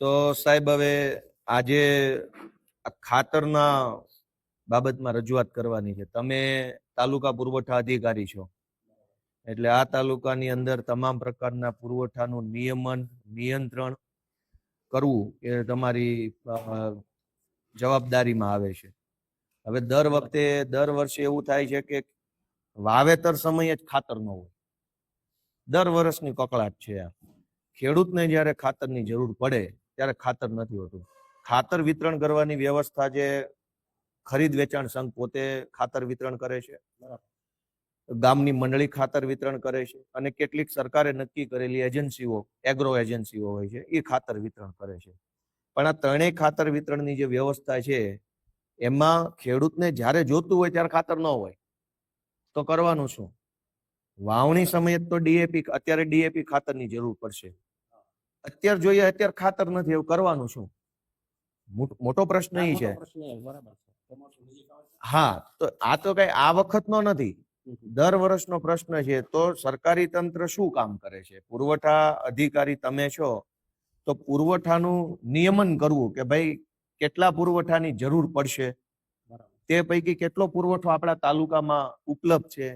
તો સાહેબ, હવે આજે ખાતરના બાબતમાં રજૂઆત કરવાની છે. તમે તાલુકા પુરવઠા અધિકારી છો. એટલે આ તાલુકાની અંદર તમામ પ્રકારના પુરવઠાનું નિયમન, નિયંત્રણ કરવું એ તમારી જવાબદારીમાં આવે છે. હવે દર વખતે, દર વર્ષે એવું થાય છે કે વાવેતર સમયે જ ખાતર ન હોય. દર વર્ષની કકળાટ છે આ. ખેડૂતને જ્યારે ખાતરની જરૂર પડે ત્યારે ખાતર નથી હોતું. ખાતર વિતરણ કરવાની વ્યવસ્થા જે ખરીદ વેચાણ સંઘ પોતે ખાતર વિતરણ કરે છે. ગામની મંડળી ખાતર વિતરણ કરે છે અને કેટલીક સરકારે નક્કી કરેલી એજન્સીઓ એગ્રો એજન્સીઓ હોય છે એ ખાતર વિતરણ કરે છે. પણ આ ત્રણેય ખાતર વિતરણની જે વ્યવસ્થા છે એમાં ખેડૂતને જ્યારે જોતું હોય ત્યારે ખાતર ન હોય. તો કરવાનું શું? વાવણી સમયે તો ડીએપી અત્યારે ડીએપી ખાતરની જરૂર પડશે. અત્યારે જોઈએ અત્યારે ખાતર નથી એવું કરવાનું શું? મોટો પ્રશ્ન એ છે. હા તો આ તો કઈ આ વખતનો નથી. દર વર્ષનો પ્રશ્ન છે તો સરકારી તંત્ર શું કામ કરે છે? પુરવઠા અધિકારી તમે છો તો પુરવઠાનું નિયમન કરવું કે ભાઈ કેટલા પુરવઠાની જરૂર પડશે? તે પૈકી કેટલો પુરવઠો આપણા તાલુકામાં ઉપલબ્ધ છે?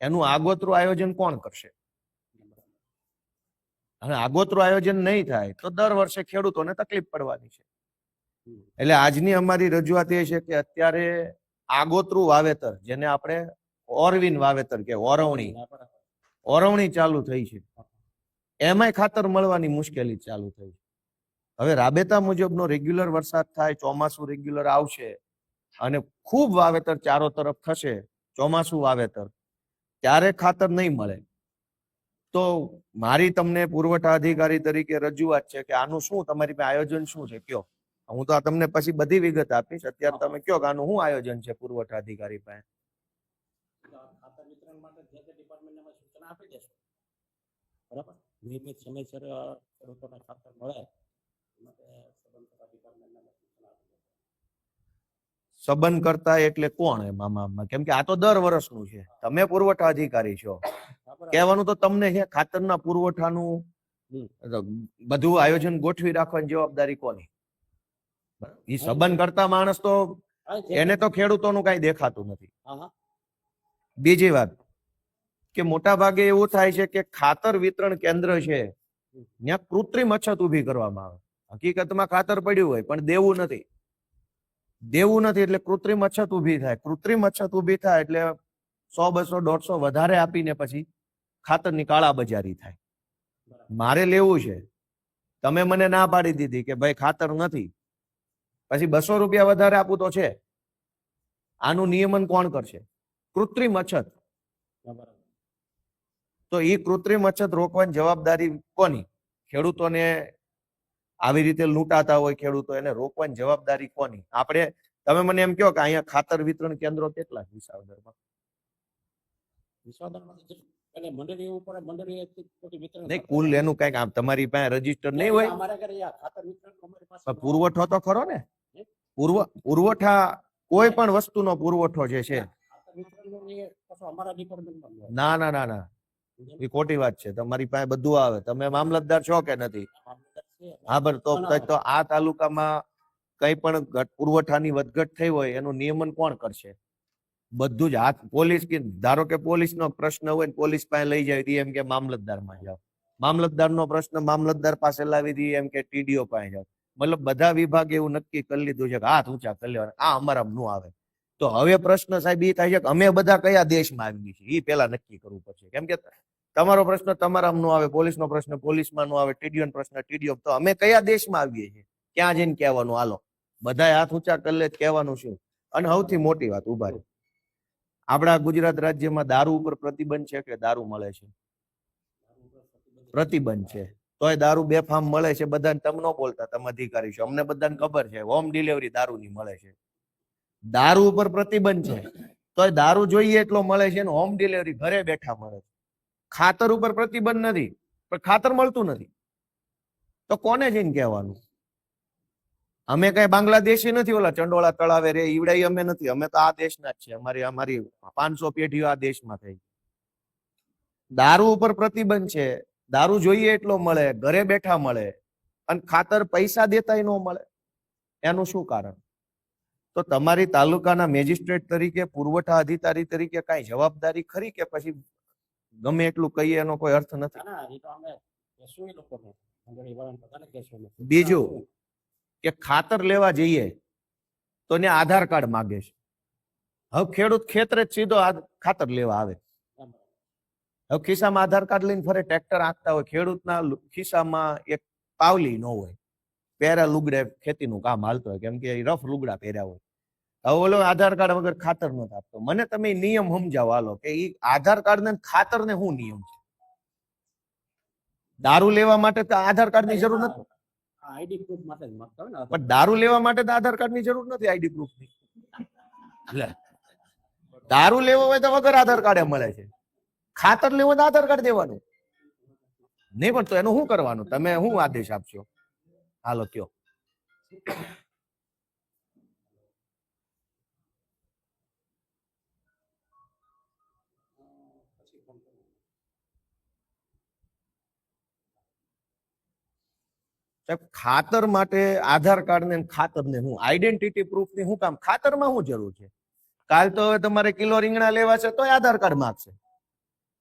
એનું આગોતરું આયોજન કોણ કરશે? અને આગોતરું આયોજન નહીં થાય તો દર વર્ષે ખેડૂતોને તકલીફ પડવાની છે. એટલે આજની અમારી રજૂઆત એ છે કે અત્યારે આગોતરું વાવેતર જેને આપણે ઓરવિન વાવેતર કે ઓરવણી ઓરવણી ચાલુ થઈ છે. એમાંય ખાતર મળવાની મુશ્કેલી ચાલુ થઈ છે. હવે રાબેતા મુજબનો રેગ્યુલર વરસાદ થાય ચોમાસું રેગ્યુલર આવશે અને ખૂબ વાવેતર ચારો તરફ થશે ચોમાસું વાવેતર ત્યારે ખાતર નહીં મળે. તો મારી તમને પુરવઠા અધિકારી તરીકે રજૂઆત છે કે આનું શું? તમારી આયોજન શું છે? કયો? હું તો આ તમને પછી બધી વિગત આપીશ. અત્યારે તમે કયો કે આનું શું આયોજન છે પુરવઠા અધિકારી પાસે? બરાબર કરતા એટલે કોણ એમ કેમ કે આ તો દર વર્ષનું છે. તમે પુરવઠા અધિકારી છો? કહેવાનું તો તમને છે ખાતરના પુરવઠાનું. બધું આયોજન ગોઠવી રાખવાની જવાબદારી કોની? એ સંબંધ કરતા માણસ તો એને તો ખેડૂતોનું કઈ દેખાતું નથી. બીજી વાત કે મોટા ભાગે એવું થાય છે કે ખાતર વિતરણ કેન્દ્ર છે ત્યાં કૃત્રિમ અછત ઊભી કરવામાં આવે. હકીકતમાં ખાતર પડ્યું હોય પણ દેવું નથી. દેવું નથી એટલે કૃત્રિમ અછત ઊભી થાય. કૃત્રિમ અછત ઊભી થાય એટલે સો બસો દોઢસો વધારે આપીને પછી ખાતરની કાળા બજારી થાય. મારે લેવું છે. તમે મને ના પાડી દીધી કે ભાઈ ખાતર નથી. પછી બસો રૂપિયા વધારે આપું તો છે. આનું નિયમન કોણ કરશે? કૃત્રિમ અછત. તો એ કૃત્રિમ અછત રોકવાની જવાબદારી કોની? ખેડૂતોને આવી રીતે લૂંટાતા હોય ખેડૂતો એને રોકવાની જવાબદારી કોની? આપણે તમે મને એમ કહો કે અહીંયા ખાતર વિતરણ કેન્દ્રો કેટલા વિસાવદરમાં? વિસાવદરમાં એટલે મંડળી ઉપર મંડળી કોઈ વિતરણ કુલ એનું કંઈક તમારી પાસે રજિસ્ટર નહીં હોય. અમારા ઘરે ખાતર વિતરણ અમારી પાસે પણ પુરવઠો તો ખરો ને. પૂર્વ પુરવઠા કોઈ પણ વસ્તુનો પુરવઠો જે છે. ના ના ના ના એ ખોટી વાત છે. તમારી પાસે બધું આવે. તમે મામલતદાર છો કે નથી? હા બરાબર તો આ તાલુકામાં કઈ પણ પુરવઠાની વધઘટ થઈ હોય એનું નિયમન કોણ કરશે? બધું જ. હાથ પોલીસ કે, ધારો કે પોલીસનો પ્રશ્ન હોય ને પોલીસ પાસે લઈ જાય તો એમ કે મામલતદારમાં જાઓ. મામલતદારનો પ્રશ્ન મામલતદાર પાસે લાવી દઈએ એમ કે ટીડીઓ પાસે જાઓ. મતલબ બધા વિભાગે એવું નક્કી કરી લીધું છે કે હાથ ઊંચા કરી લેવાના. આ અમારા નું આવે. તો હવે પ્રશ્ન સાહેબ એ થાય છે કે અમે બધા કયા દેશમાં આવી છીએ? એ પેલા નક્કી કરવું પડશે. કેમ કે તમારો પ્રશ્ન તમારામાં નો આવે, પોલીસનો પ્રશ્ન પોલીસમાં નો આવે ટીડીઓ પ્રશ્ન ટીડીઓ. તો અમે કયા દેશમાં આવીએ છીએ? ક્યાં જઈને કહેવાનું? હાલો. બધા હાથ ઊંચા કરી લે, કહેવાનું શું? અને સૌથી મોટી વાત ઊભા રહે. આપણા ગુજરાત રાજ્યમાં દારૂ ઉપર પ્રતિબંધ છે કે દારૂ મળે છે? પ્રતિબંધ છે. તોય દારૂ બેફામ મળે છે, બધાને તમે ન બોલતા, તમે અધિકારી છો. અમને બધાને ખબર છે હોમ ડિલિવરી દારૂની મળે છે. દારૂ ઉપર પ્રતિબંધ છે. તોય દારૂ જોઈએ એટલો મળે છે ને હોમ ડિલિવરી ઘરે બેઠા મળે છે. ખાતર ઉપર પ્રતિબંધ નથી, પણ ખાતર મળતું નથી. તો કોને જઈને કહેવાનું? અમે કઈ બાંગ્લાદેશી નથી ઓલા ચંડોળા તળાવે રે ઈવડાઈ અમે નથી. અમે તો આ દેશના જ છે અમારી અમારી પાંચસો પેઢીઓ આ દેશમાં થઈ દારૂ ઉપર પ્રતિબંધ છે. દારૂ જોઈએ એટલો મળે ઘરે બેઠા મળે અને ખાતર પૈસા દેતાય ન મળે. એનું શું કારણ? તો તમારી તાલુકાના મેજિસ્ટ્રેટ તરીકે પુરવઠા અધિકારી તરીકે કઈ જવાબદારી ખરી કે પછી ગમે એટલું કહીએ એનો કોઈ અર્થ નથી. બીજું. કે ખાતર લેવા જઈએ તો ને આધાર કાર્ડ માગે છે. હવે ખેડૂત ખેતરે જ સીધો ખાતર લેવા આવે. હવે ખિસ્સામાં આધાર કાર્ડ લઈને ફરે ટ્રેક્ટર આંકતા હોય ખેડૂતના ખિસ્સામાં એક પાવલી ન હોય. પહેરા લુગડે ખેતીનું કામ હાલતું હોય કેમ કે રફ લુગડા પહેર્યા હોય. હવે ઓલો આધાર કાર્ડ વગર ખાતર નથી આપતો મને તમે નિયમ સમજાવો હાલો કે એ આધાર કાર્ડ ને ખાતર ને શું નિયમ છે? દારૂ લેવા માટે તો આધાર કાર્ડની જરૂર નથી. આઈડી પ્રૂફ માટે જ માંગતા હોય ને પણ દારૂ લેવા માટે તો આધાર કાર્ડની જરૂર નથી આઈડી પ્રૂફની લે. દારૂ લેવો હોય તો વગર આધાર કાર્ડ મળે છે. ખાતર લેવું તો આધાર કાર્ડ દેવાનું. નહીં પણ તો એનું શું કરવાનું? તમે શું આદેશ આપશો? હાલો, કયો. ખાતર માટે આધાર કાર્ડ ને ખાતર ને હું આઈડેન્ટિટી પ્રૂફની શું કામ ખાતરમાં શું જરૂર છે? કાલ તો હવે તમારે કિલો રીંગણા લેવા છે તોય આધાર કાર્ડ માગશે.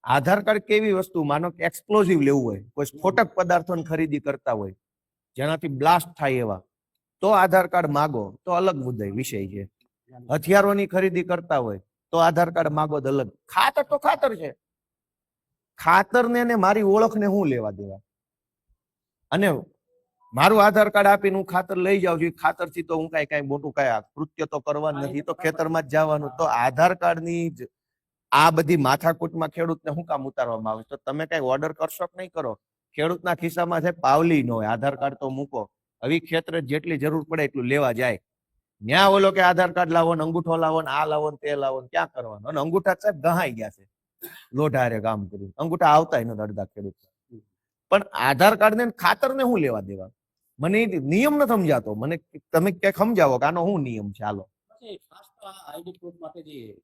આધાર કાર્ડ કેવી વસ્તુ? માનો કે એક્સપ્લોઝિવ લેવું હોય, કોઈ સ્ફોટક પદાર્થોની ખરીદી કરતા હોય, જેનાથી બ્લાસ્ટ થાય એવા, તો આધાર કાર્ડ માગો, તો અલગ મુદ્દે, વિષય છે. હથિયારોની ખરીદી કરતા હોય, તો આધાર કાર્ડ માગો તો અલગ. ખાતર તો ખાતર છે. ખાતર ને ને મારી ઓળખને હું લેવા દેવા. અને મારું આધાર કાર્ડ આપીને હું ખાતર લઈ જાઉં છું. ખાતરથી તો હું કઈ કઈ મોટું કઈ કૃત્ય તો કરવાનું નથી. તો ખેતરમાં જ જવાનું. તો આધાર કાર્ડની જ આ બધી માથાકૂટમાં ખેડૂતને શું કામ ઉતારવામાં આવે? તો તમે કઈ ઓર્ડર કરશો કે નહીં કરો? ખેડૂતના ખિસ્સામાં છે પાવલી નો આધાર કાર્ડ તો મૂકો. હવે ખેતરે જેટલી જરૂર પડે એટલું લેવા જાય. ન્યા ઓલો કે આધાર કાર્ડ લાવો ને અંગૂઠો લાવો ને આ લાવો ને તે લાવો ને ક્યાં કરવાનો? અને અંગૂઠા સાહેબ ગહાઈ ગયા છે. લોઢારે કામ કર્યું. અંગૂઠા આવતાય એનો અડધા ખેડૂત પણ આધાર કાર્ડ ને ખાતર ને હું લેવા દેવા? મને નિયમ ન સમજાતો. મને તમે ક્યાંક સમજાવો કે આનો શું નિયમ છે? હાલો.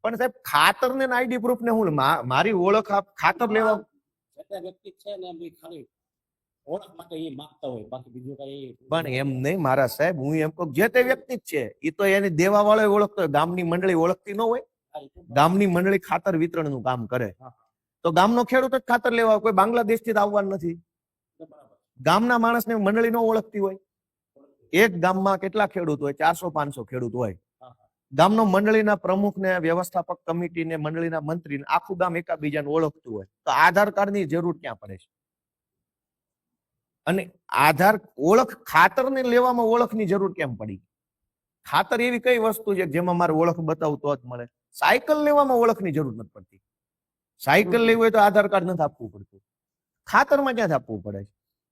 પણ સાહેબ ખાતર ને આઈડી પ્રૂફ ને હું મારી ઓળખ ખાતર લેવા વ્યક્તિ છે ને એમ ખાલી ઓળખ માટે એ માંગતા હોય. બાકી બીજું કઈ પણ એમ નહીં મારા સાહેબ હું એમ કહું જે તે વ્યક્તિ જ છે એ તો એની દેવા વાળો ઓળખતો હોય. ગામની મંડળી ઓળખતી ન હોય. ગામની મંડળી ખાતર વિતરણનું કામ કરે. તો ગામનો ખેડૂત જ ખાતર લેવા કોઈ બાંગ્લાદેશથી આવવાનું નથી. ગામના માણસને મંડળી ન ઓળખતી હોય. એક ગામમાં કેટલા ખેડૂત હોય? ચારસો પાંચસો ખેડૂત હોય. ગામનો મંડળીના પ્રમુખને વ્યવસ્થાપક કમિટીને મંડળીના મંત્રીને આખું ગામ એકાબીજાને ઓળખતું હોય. તો આધાર કાર્ડની જરૂર ક્યાં પડે છે? અને આધાર ઓળખ ખાતરને લેવામાં ઓળખની જરૂર કેમ પડી? ખાતર એવી કઈ વસ્તુ છે કે જેમાં મારે ઓળખ બતાવતો જ મળે? સાયકલ લેવામાં ઓળખની જરૂર નથી પડતી. સાયકલ લેવી હોય તો આધાર કાર્ડ નથી આપવું પડતું. ખાતરમાં ક્યાંથી આપવું પડે છે?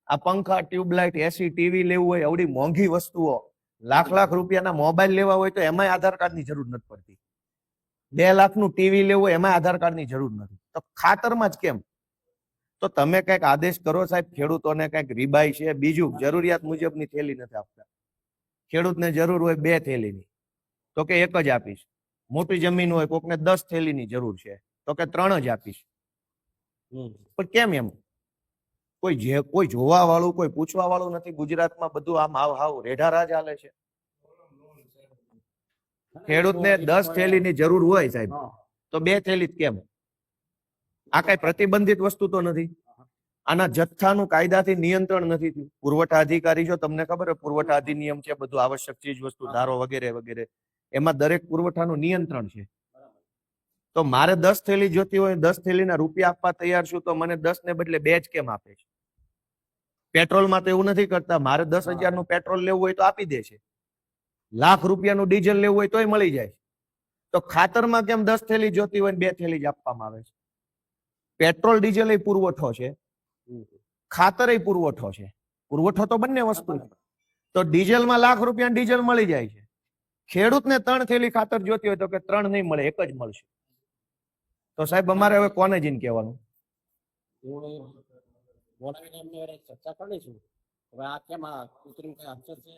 આ પંખા ટ્યુબલાઇટ એસી ટીવી લેવું હોય આવડી મોંઘી વસ્તુઓ. લાખ લાખ રૂપિયાના મોબાઈલ લેવા હોય તો એમાંય આધાર કાર્ડની જરૂર નથી પડતી. બે લાખનું ટીવી લેવું હોય એમાં આધાર કાર્ડની જરૂર નથી. તો ખાતરમાં જ કેમ? તો તમે કંઈક આદેશ કરો સાહેબ ખેડૂતોને કંઈક રીબાઈ છે બીજું જરૂરિયાત મુજબની થેલી નથી આપતા. ખેડૂતને જરૂર હોય બે થેલીની. તો કે એક જ આપીશ. મોટી જમીન હોય કોકને દસ થેલીની જરૂર છે તો કે ત્રણ જ આપીશ. પણ કેમ એમ? કોઈ જે કોઈ જોવા વાળું કોઈ પૂછવા વાળું નથી. ગુજરાતમાં બધું આમ હાવ હાવ રેઢારા હાલે છે. ખેડૂતને દસ થેલીની જરૂર હોય સાહેબ. તો બે થેલી કેમ? આ કઈ પ્રતિબંધિત વસ્તુ તો નથી. આના જથ્થાનું કાયદાથી નિયંત્રણ નથી થયું. પુરવઠા અધિકારી જો તમને ખબર હોય પુરવઠા અધિનિયમ છે બધું આવશ્યક ચીજ વસ્તુ ધારો વગેરે વગેરે. એમાં દરેક પુરવઠાનું નિયંત્રણ છે. તો મારે દસ થેલી જોતી હોય દસ થેલીના રૂપિયા આપવા તૈયાર છું તો મને દસ ને બદલે બે જ કેમ આપે છે? પેટ્રોલમાં તો એવું નથી કરતા. મારે દસ હજાર હજારનું પેટ્રોલ લેવું હોય તો આપી દે છે. લાખ રૂપિયાનું ડીઝલ લેવું હોય તોય મળી જાય તો ખાતરમાં કેમ દસ થેલી જોતી હોય બે થેલી જ આપવામાં આવે છે? પેટ્રોલ ડીઝલ એ પુરવઠો છે. ખાતર એ પુરવઠો છે. પુરવઠો તો બંને વસ્તુ છે. તો ડીઝલમાં લાખ રૂપિયા ડીઝલ મળી જાય છે. ખેડૂતને ત્રણ થેલી ખાતર જોતી હોય તો કે ત્રણ નહીં મળે એક જ મળશે. તો સાહેબ અમારે હવે કોને જીન કહેવાનું? બોલાવીને એમને હારે ચર્ચા કરી લઈશું. હવે આ કેમ આ કૃત્રિમ કઈ અક્ષર છે?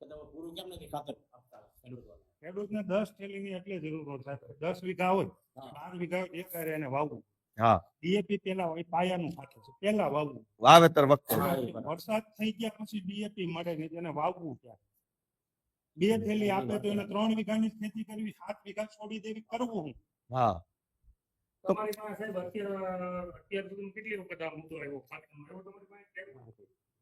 કે તમે પૂરું કેમ નથી ખાતર આપતા ખેડૂતોને? ખેડૂતને દસ થેલીની એટલે જરૂર હોય દસ વીઘા હોય બાર વીઘા હોય એક હારે એને વાવવું. હા. ડીએપી પેલા હોય પાયાનું ખાતર છે. પેલા વાવવું. વાવેતર વખતે. વરસાદ થઈ ગયા પછી ડીએપી મળે નહીં તેને વાવવું ક્યાં? બે થેલી આપે તો એને ત્રણ વીઘાની ખેતી કરવી સાત વીઘા છોડી દેવી કરવું હું? હા. તમારી પાસે અત્યાર સુધી કેટલી વખત આ મુદ્દો આવ્યો?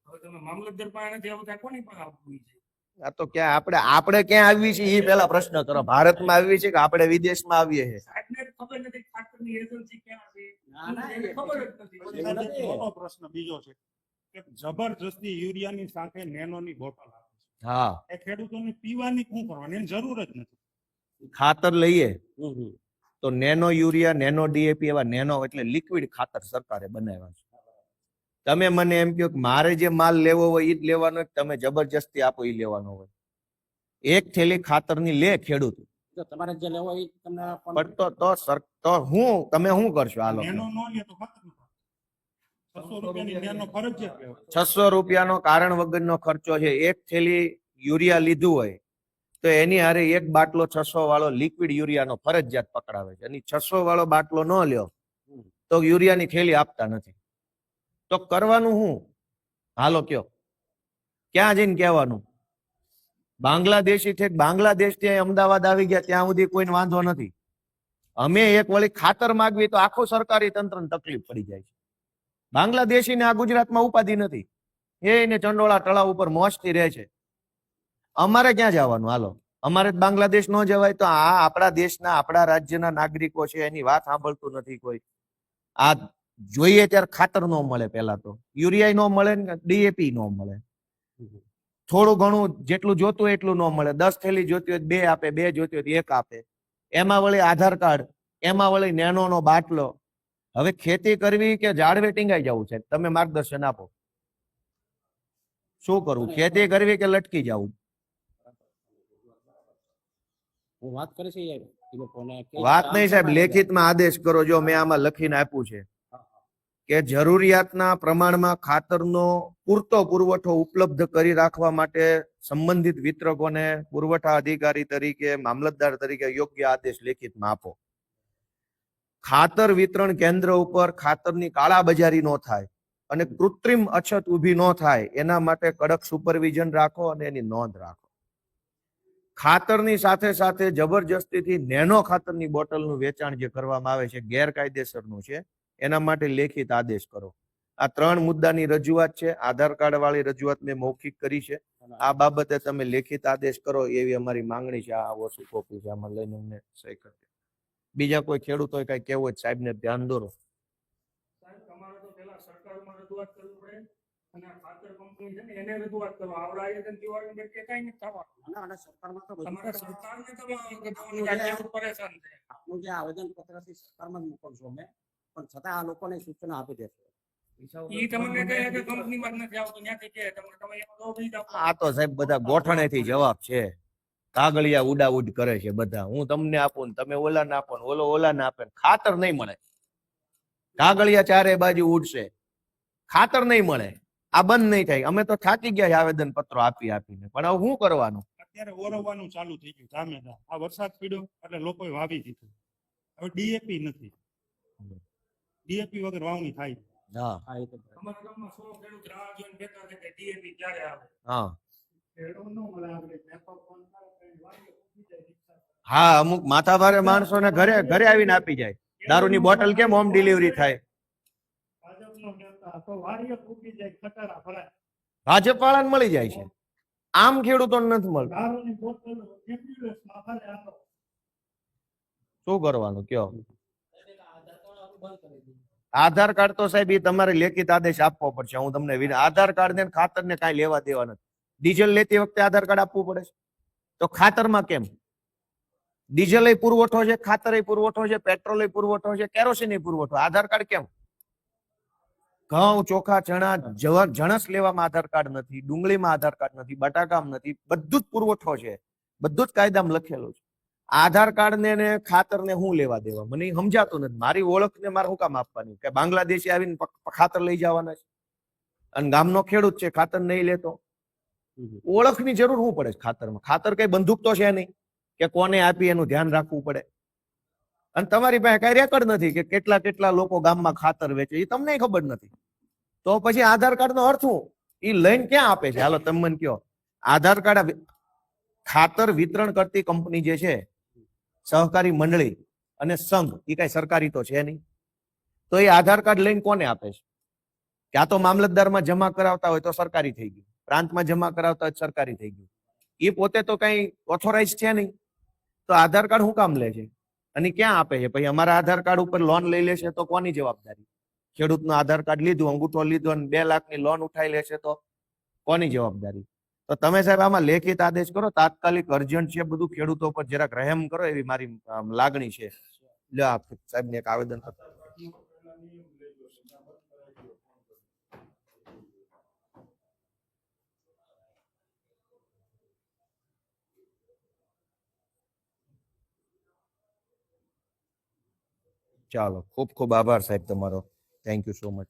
હવે તમે મામલતદાર પાસે નથી આવતા કોની પાસે આવવું છે? આ તો ક્યાં આપણે આપણે ક્યાં આવી છે એ પેલા પ્રશ્ન કરો. ભારતમાં આવી છે કે આપણે વિદેશમાં આવીએ છે સાહેબને ખબર નથી ખાતરની એજન્સી ક્યાં છે? ખબર જ નથી. મોટો પ્રશ્ન બીજો છે કે જબરજસ્તી યુરિયાની સાથે નેનોની બોટલ હા છે. એ ખેડૂતોને પીવાની શું કરવાની? એની જરૂર જ નથી. ખાતર લઈએ. હમ, હમ. તો નેનો યુરિયા નેનો ડીએપી એવા નેનો એટલે લિક્વિડ ખાતર સરકારે બનાવ્યા છે. તમે મને એમ કહો કે મારે જે માલ લેવો હોય એ જ લેવાનો હોય તમે જબરજસ્તી આપો એ લેવાનો હોય? એક થેલી ખાતરની લે ખેડૂત. તમારે જે લેવો હોય એ તમને પણ- તો તો સર તો હું તમે શું કરશો હાલો નેનો નો લે તો ખાતરનું છસો રૂપિયાની નેનો ફરજિયાત. લેવો છસો રૂપિયાનો કારણ વગરનો ખર્ચો છે. એક થેલી યુરિયા લીધું હોય તો એની હારે એક બાટલો છસો વાળો લિક્વિડ યુરિયાનો ફરજિયાત પકડાવે છે. અને છસો વાળો બાટલો ન લ્યો તો યુરિયાની થેલી આપતા નથી. તો કરવાનું શું હાલો કયો. ક્યાં જઈને કહેવાનું? બાંગ્લાદેશી છે બાંગ્લાદેશ ત્યાં અમદાવાદ આવી ગયા ત્યાં સુધી કોઈને વાંધો નથી. અમે એક વળી ખાતર માગવી તો આખું સરકારી તંત્રને તકલીફ પડી જાય છે. બાંગ્લાદેશીને આ ગુજરાતમાં ઉપાધિ નથી. એને ચંડોળા તળાવ ઉપર મોજથી રહે છે. અમારે ક્યાં જવાનું? હાલો. અમારે બાંગ્લાદેશ ન જવાય તો આ આપણા દેશના આપણા રાજ્યના નાગરિકો છે એની વાત સાંભળતું નથી કોઈ. આ જોઈએ ત્યારે ખાતર ન મળે પેલા તો. યુરિયા ન મળે ને ડીએપી ન મળે. થોડું ઘણું જેટલું જોતું એટલું ન મળે. દસ થેલી જોતી હોય બે આપે બે જોતી હોય એક આપે. એમાં વળી આધાર કાર્ડ એમાં વળી નેનો નો બાટલો. હવે ખેતી કરવી કે ઝાડવે ટીંગાઈ જવું છે? તમે માર્ગદર્શન આપો. શું કરવું? ખેતી કરવી કે લટકી જવું? હું વાત કરીશ છે એ લોકોને વાત નહીં સાહેબ લેખિતમાં આદેશ કરો જો મેં આમાં લખીને આપ્યું છે. કે જરૂરિયાતના પ્રમાણમાં ખાતરનો પૂરતો પુરવઠો ઉપલબ્ધ કરી રાખવા માટે સંબંધિત વિતરકોને પુરવઠા અધિકારી તરીકે મામલતદાર તરીકે યોગ્ય આદેશ લેખિતમાં આપો. ખાતર વિતરણ કેન્દ્ર ઉપર ખાતરની કાળાબજારી ન થાય અને કૃત્રિમ અછત ઊભી ન થાય એના માટે કડક સુપરવિઝન રાખો અને એની નોંધ રાખો. ખાતરની સાથે સાથે જબરજસ્તીથી નેનો ખાતરની બોટલનું વેચાણ જે કરવામાં આવે છે, ગેરકાયદેસરનું છે, એના માટે લેખિત આદેશ કરો. આ ત્રણ મુદ્દાની રજૂઆત છે. આધાર કાર્ડ વાળી રજૂઆત મેં મૌખિક કરી છે. આ બાબતે તમે લેખિત આદેશ કરો એવી અમારી માંગણી છે. આ વસ્તુ કોપી છે. આમાં લઈને અમને સહી કરજો બીજા કોઈ ખેડૂતોએ કઈ કેવું હોય સાહેબને ધ્યાન દોરો. સાહેબ, તમારે તો પેલા સરકારમાં રજૂઆત અને ખાતર કંપની છે ને એને રજૂઆત કરો. આવડા આયોજન દિવાળી વચ્ચે કઈ નથી થવાનું ના, ના, સરકારમાં તો બધું તમારે તમારે- સરકારને તમે કહેવાનું કે આ ખેડૂત પરેશાન છે. આપનું જે આવેદન પત્ર છે સરકારમાં જ મોકલશો અમે. પણ છતાં આ લોકોને સૂચના આપી દેશો. ઈ તમને કહે કે કંપનીમાં જ નથી આવતું. ત્યાંથી કહે તમને તમે એનો જવાબ ઈ જ આપો. આ તો સાહેબ બધા ગોઠણેથી જવાબ છે. કાગળિયા ઉડાઉડ કરે છે બધા. હું તમને આપું ને તમે ઓલા ના આપો ને ઓલો ઓલા ના આપે ખાતર નહીં મળે. કાગળિયા ચારે બાજુ ઉડશે. ખાતર નહીં મળે. આ બંધ નહીં થાય. અમે તો થાકી ગયા આવેદન પત્રો આપી આપીને. પણ હવે શું કરવાનું? અત્યારે ઓરવવાનું ચાલુ થઈ ગયું ધામે આ વરસાદ પીડ્યો એટલે લોકોએ વાવી દીધું. હવે ડીએપી નથી. ડીએપી વગર વાવણી થાય. અમારા ગામમાં સો ખેડૂત રાહ જોઈને બેઠા છે કે DAP ક્યારે આવે? હા. નો. હા અમુક માથાભારે માણસોને ઘરે ઘરે આવીને આપી જાય. દારૂની બોટલ કેમ હોમ ડિલિવરી થાય? વાળાને મળી જાય છે. આમ ખેડૂતોને નથી મળતું. શું કરવાનું? કયો? બંધ કરી દીધું. આધાર કાર્ડ તો સાહેબ એ તમારે લેખિત આદેશ આપવો પડશે. હું તમને આધાર કાર્ડ ને ખાતર ને કાંઈ લેવા દેવા નથી. ડીઝલ લેતી વખતે આધાર કાર્ડ આપવું પડે છે. તો ખાતરમાં કેમ? ડીઝલ પુરવઠો છે ખાતર પુરવઠો છે પેટ્રોલ પુરવઠો છે કેરોસીન પુરવઠો. આધાર કાર્ડ કેમ? ઘઉં ચોખા ચણા જણસ લેવામાં આધાર કાર્ડ નથી ડુંગળીમાં આધાર કાર્ડ નથી બટાકામાં નથી બધું જ પુરવઠો છે. બધું જ કાયદામાં લખેલું છે. આધાર કાર્ડ ને ખાતર ને હું લેવા દેવા? મને સમજાતો નથી. મારી ઓળખ ને મારે શું કામ આપવાની? કે બાંગ્લાદેશી આવીને ખાતર લઈ જવાના છે? અને ગામનો ખેડૂત છે ખાતર નહીં લેતો. ઓળખની જરૂર શું પડે ખાતરમાં. ખાતર કઈ બંદૂક તો છે નહીં કે કોને આપી એનું ધ્યાન રાખવું પડે? અને તમારી પાસે કઈ રેકર્ડ નથી કે કેટલા કેટલા લોકો ગામમાં ખાતર વેચે? એ તમને ખબર નથી. તો પછી આધાર કાર્ડ નો અર્થ શું? એ લઈને ક્યાં આપે છે? હાલો, તમે મને કયો આધાર કાર્ડ ખાતર વિતરણ કરતી કંપની જે છે, સહકારી મંડળી અને સંઘ એ કઈ સરકારી તો છે નહીં. તો એ આધાર કાર્ડ લઈને કોને આપે છે? ક્યાં તો મામલતદારમાં જમા કરાવતા હોય તો સરકારી થઈ ગયું. પ્રાંતમાં જમા કરાવતા હોય સરકારી થઈ ગયું. એ પોતે તો કઈ ઓથોરાઇઝ છે નહીં. તો આધાર કાર્ડ શું કામ લે છે? અને ક્યાં આપે છે? પછી અમારા આધાર કાર્ડ ઉપર લોન લઈ લેશે તો કોની જવાબદારી? ખેડૂતનું આધાર કાર્ડ લીધું, અંગૂઠો લીધો અને બે લાખની લોન ઉઠાઈ લેશે તો કોની જવાબદારી? તો તમે સાહેબ આમાં લેખિત આદેશ કરો, તાત્કાલિક અર્જન્ટ છે બધું ખેડૂતો પર જરાક રહેમ કરો એવી મારી લાગણી છે. આપ સાહેબને એક આવેદન ચાલો, ખૂબ ખૂબ આભાર સાહેબ તમારો. thank you so much.